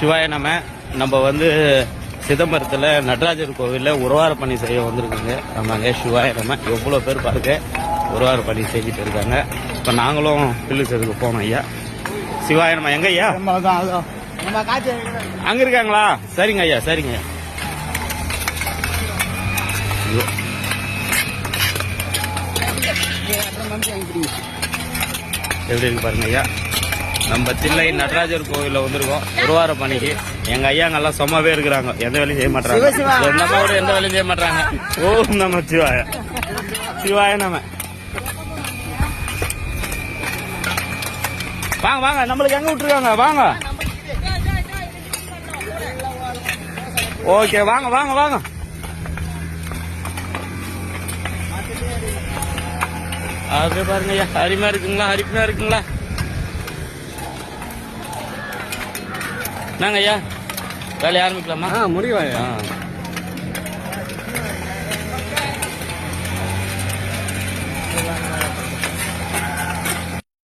சிவாய நம்ம நம்ம வந்து சிதம்பரத்தில் நடராஜர் கோவிலில் உருவார பணி செய்ய வந்திருக்குங்க. ஆமாங்க சிவாய நம்ம எவ்வளோ பேர் பாருங்க உருவார பணி செஞ்சுட்டு இருக்காங்க. இப்போ நாங்களும் பில்லுச்சதுக்கு போனோம் ஐயா. சிவாய நம்ம எங்க ஐயா? அங்கே இருக்காங்களா? சரிங்க ஐயா சரிங்க ஐயா. ஐயோ, எப்படி இருக்கு பாருங்க ஐயா? நம்ம தில்லை நடராஜர் கோவில்ல வந்திருக்கோம். ஒரு வார பணிக்கு. எங்க ஐயாங்கெல்லாம் சும்மாவே இருக்கிறாங்க. எந்த வேலையும் செய்ய மாட்டாங்க. நம்ம கூட எந்த வேலையும் செய்ய மாட்டாங்க ஓம் நம சிவாய. சிவாய நம. வாங்க வாங்க. நம்மளுக்கு எங்க விட்டுருக்காங்க? வாங்க. ஓகே வாங்க வாங்க வாங்க. அது பாருங்க ஐயா. அருமையா இருக்குங்களா? அருமையா இருக்குங்களா? நாங்க ஐயா வேலையை ஆரம்பிக்கலாமா? ஆ முடிவா ஆ.